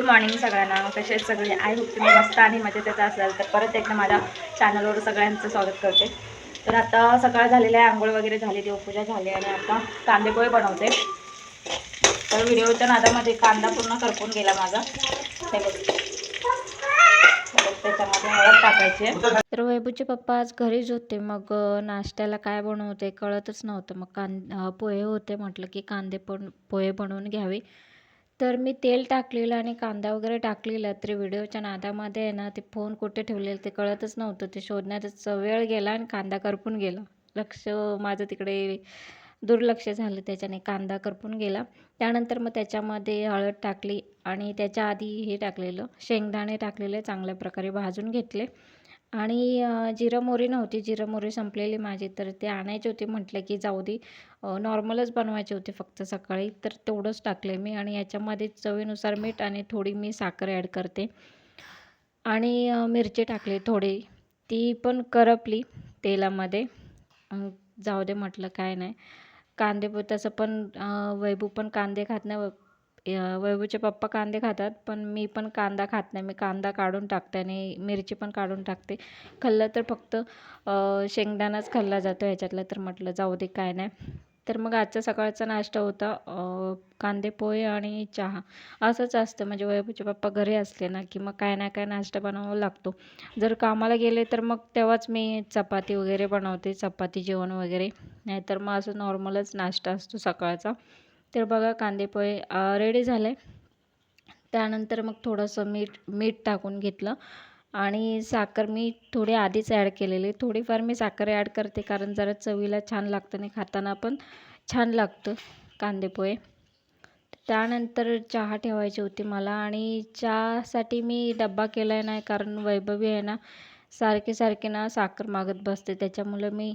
Good morning सगळ्यांना. कसे सगळे? आय होप तुम्ही मस्त आणि मजेत येत असाल तर परत एकदा माझ्या चॅनलवर सगळ्यांचं स्वागत करते. तर आता सकाळ झालेलं आहे आंघोळ वगैरे झाली देवपूजा झाली आणि आता कांदेपोळे बनवते. तर व्हिडिओच्या नादामध्ये कांदा पूर्ण करपून गेला माझा. हे त्याच्यामध्ये हळद टाकायची तर वैभूचे पप्पा आज घरीच होते मग नाश्त्याला काय बनवते कळतच नव्हतं. मग कां पोहे होते म्हटलं की कांदे पण पोहे बनवून घ्यावे. तर मी तेल टाकलेलं आणि कांदा वगैरे टाकलेला. तरी व्हिडिओच्या नादामध्ये आहे ना ते फोन कुठे ठेवलेलं ते कळतच नव्हतं. ते शोधण्यातच वेळ गेला आणि कांदा करपून गेला. लक्ष माझं तिकडे दुर्लक्ष झालं त्याच्याने कांदा करपून गेला. त्यानंतर मग त्याच्यामध्ये हळद टाकली आणि त्याच्या आधी हे टाकलेलं शेंगदाणे टाकलेले चांगल्या प्रकारे भाजून घेतले. आणि जिरं मोहरी नव्हती. जिरं मोहरी संपलेली माझी. तर ते आणायची होती. म्हटलं की जाऊ दे. नॉर्मलच बनवायचे होते फक्त सकाळी. तर तेवढंच टाकले मी. आणि याच्यामध्ये चवीनुसार मीठ आणि थोडी मी साखर ॲड करते. आणि मिरची टाकली थोडी. ती पण करपली तेलामध्ये. जाऊ दे म्हटलं काय नाही. कांदे तसं पण वैभू पण कांदे खात नाही. वैभवचे पप्पा कांदे खातात पण मी पण कांदा खात नाही. मी कांदा काढून टाकते आणि मिरची पण काढून टाकते. खाल्लं तर फक्त शेंगदाणाच खाल्ला जातो ह्याच्यातला. तर म्हटलं जाऊ दे काय नाही. तर मग आजचा सकाळचा नाश्ता होता कांदे पोहे आणि चहा. असंच असतं. म्हणजे वैभूचे पप्पा घरी असले ना की मग काय ना काय नाश्ता बनवावा लागतो. जर कामाला गेले तर मग तेव्हाच मी चपाती वगैरे बनवते. चपाती जेवण वगैरे. नाहीतर मग असं नॉर्मलच नाश्ता असतो सकाळचा. तर बघा कांदेपोहे रेडी झाले. त्यानंतर मग थोडंसं मीठ मीठ टाकून घेतलं. आणि साखर मी थोडी आधीच ॲड केलेली. थोडीफार मी साखर ॲड करते कारण जरा चवीला छान लागतं आणि खाताना पण छान लागतं कांदेपोहे त्यानंतर चहा ठेवायची होती मला आणि चहासाठी मी डब्बा केला आहे नाही कारण वैभवी आहे ना सारखे सारखे ना साखर मागत बसते. त्याच्यामुळं मी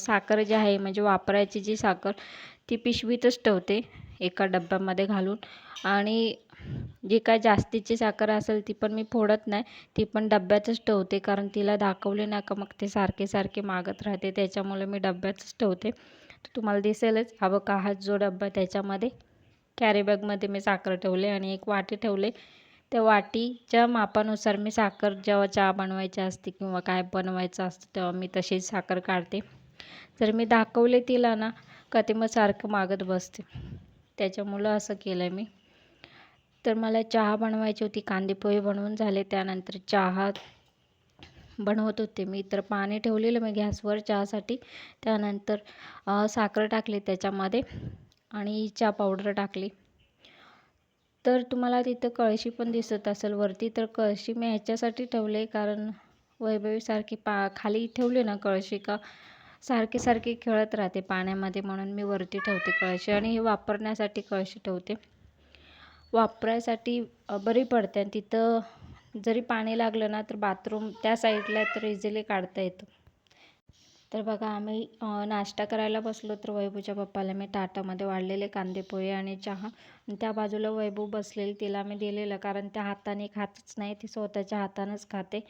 साखर जी आहे म्हणजे वापरायची जी साखर ती पिशवीतच ठेवते एका डब्यामध्ये घालून. आणि जी काय जास्तीची साखर असेल ती पण मी फोडत नाही. ती पण डब्यातच ठेवते कारण तिला दाखवले ना का मग ते सारखे सारखे मागत राहते त्याच्यामुळे मी डब्यातच ठेवते. तर तुम्हाला दिसेलच हा बघा हा जो डब्बा त्याच्यामध्ये कॅरीबॅगमध्ये मी साखर ठेवले आणि एक वाटी ठेवले. त्या वाटीच्या मापानुसार मी साखर जेव्हा चहा बनवायची असते किंवा काय बनवायचं असतं तेव्हा मी तशीच साखर काढते. जर मी दाखवले तिला ना का ते मग सारखं मागत बसते. त्याच्यामुळं असं केलं आहे मी. तर मला चहा बनवायची होती कांदेपोहे बनवून झाले. त्यानंतर चहा बनवत होते मी. तर पाणी ठेवलेलं मी गॅसवर चहासाठी. त्यानंतर साखर टाकली त्याच्यामध्ये आणि चहा पावडर टाकली. तर तुम्हाला तिथं कळशी पण दिसत असेल वरती. तर कळशी मी ह्याच्यासाठी ठेवले कारण वैभवीसारखी पा खाली ठेवली ना कळशी का सारखी सारखी खेळत राहते पाण्यामध्ये म्हणून मी वरती ठेवते कळशी आणि हे वापरण्यासाठी कळशी ठेवते. वापरायसाठी बरी पडते आणि तिथं जरी पाणी लागलं ना तर बाथरूम त्या साईडला तर इझिली काढता येतं. तर बघा आम्ही नाश्ता करायला बसलो तर वैभूच्या पप्पाला मी ताटामध्ये वाढलेले कांदेपोहे आणि चहा त्या बाजूला वैभव बसलेली तिला मी दिलेलं कारण त्या हाताने खातच नाही ती स्वतःच्या हातानंच खाते.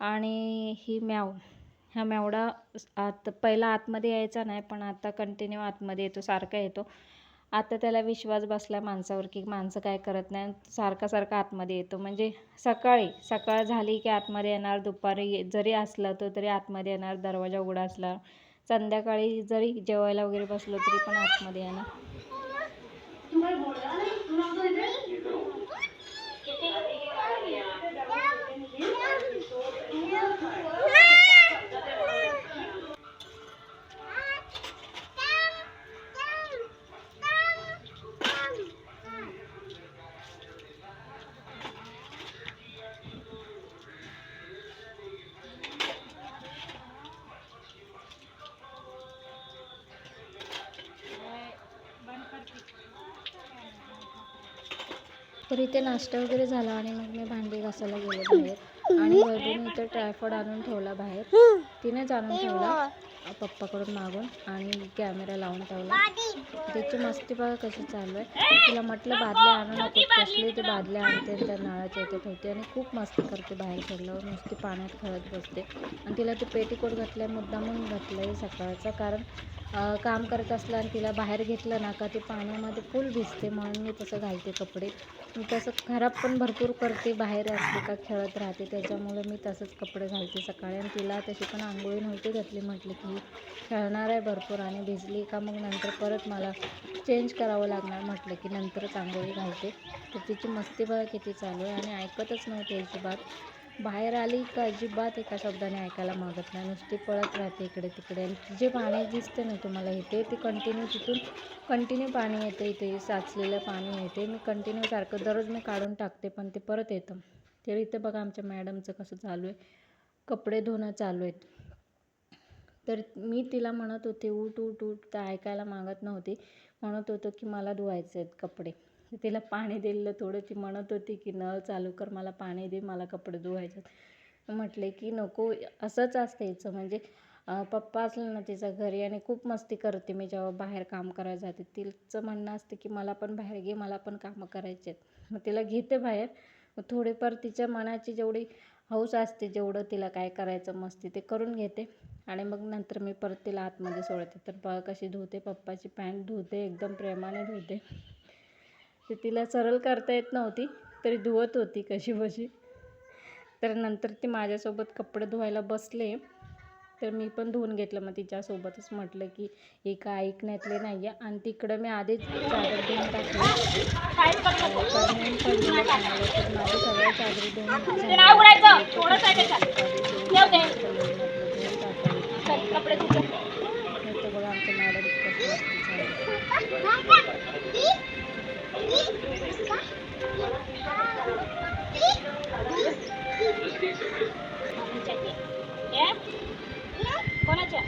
आणि ही म्याव ह्या मेवडा आत पहिला आतमध्ये यायचा नाही पण आता कंटिन्यू आतमध्ये येतो सारखा येतो. आता त्याला विश्वास बसला माणसावर की माणसं काय करत नाही. सारखा सारखा आतमध्ये येतो. म्हणजे सकाळी सकाळ झाली की आतमध्ये येणार. दुपारी जरी असलं तो तरी आतमध्ये येणार. दरवाजा उघडा असला. संध्याकाळी जरी जेवायला वगैरे बसलो तरी पण आतमध्ये येणार. तर इथे नाश्ता वगैरे झाला आणि मग मी भांडी घासायला गेले बाहेर. आणि वैभवने इथं ट्रायफॉड आणून ठेवला बाहेर. तिनेच आणून ठेवला पप्पाकडून मागून आणि कॅमेरा लावून ठेवला. त्याची मस्ती बघा कशी चालू आहे. तिला म्हटलं बादल्या आणू नको कसली ते बादल्या आणते त्या नळाच्या इथे ठेवते आणि खूप मस्ती करते बाहेर खेळल्यावर नुसती पाण्यात खेळत बसते. आणि तिला ते पेटीकोट घातलं आहे मुद्दामून घातलं आहे सकाळचं. कारण काम करत असलं आणि तिला बाहेर घेतलं ना का ती पाण्यामध्ये फुल भिजते. म्हणून मी तसं घालते कपडे. मी तसं खराब पण भरपूर करते. बाहेर असते का खेळत राहते. त्याच्यामुळे मी तसंच कपडे घालते सकाळी. आणि तिला तशी पण आंघोळी नव्हती घातली. म्हटली की खेळणार आहे भरपूर आणि भिजली का मग नंतर परत मला चेंज करावं लागणार म्हटलं की नंतरच आंघोळी घालते. तर तिची मस्ती बघा किती चालू आहे आणि ऐकतच नव्हती अजिबात. बाहेर आली का अजिबात एका शब्दाने ऐकायला मागत नाही. नुसती पळत राहते इकडे तिकडे. आणि जे पाणी दिसते ना तुम्हाला इथे ते कंटिन्यू तिथून कंटिन्यू पाणी येते इथे साचलेलं पाणी येते. मी कंटिन्यू सारखं दररोज मी काढून टाकते पण ते परत येतं. तर इथे बघा आमच्या मॅडमचं कसं चालू आहे. कपडे धुणं चालू आहेत. तर मी तिला म्हणत होते उठ उठ उठ तर ऐकायला मागत नव्हती. म्हणत होतो की मला धुवायचे आहेत कपडे. तिला पाणी दिलं थोडं ती म्हणत होती की नळ चालू कर मला पाणी दे मला कपडे धुवायचे आहेत. म्हटले की नको असंच असतं हिचं म्हणजे पप्पा असलं ना तिचा घरी आणि खूप मस्ती करते मी जेव्हा बाहेर काम करायला जाते. तिचं म्हणणं असतं की मला पण बाहेर घे मला पण कामं करायची आहेत मग तिला घेते बाहेर. मग थोडेफार तिच्या मनाची जेवढी हौस असते जेवढं तिला काय करायचं मस्ती ते करून घेते. आणि मग नंतर मी परत तिला आतमध्ये सोडते. तर बघा कशी धुते पप्पाची पॅन्ट धुते एकदम प्रेमाने धुते. ते तिला सरळ करता येत नव्हती तरी धुवत होती कशी बशी. तर नंतर ती माझ्यासोबत कपडे धुवायला बसले. तर मी पण धुवून घेतलं. मग तिच्यासोबतच म्हटलं की हे काय ऐकण्यातले नाही आहे आणि तिकडं मी आधीच चादर धुवून टाकली. माझी सगळ्या चादरी धुवून कोणाच्या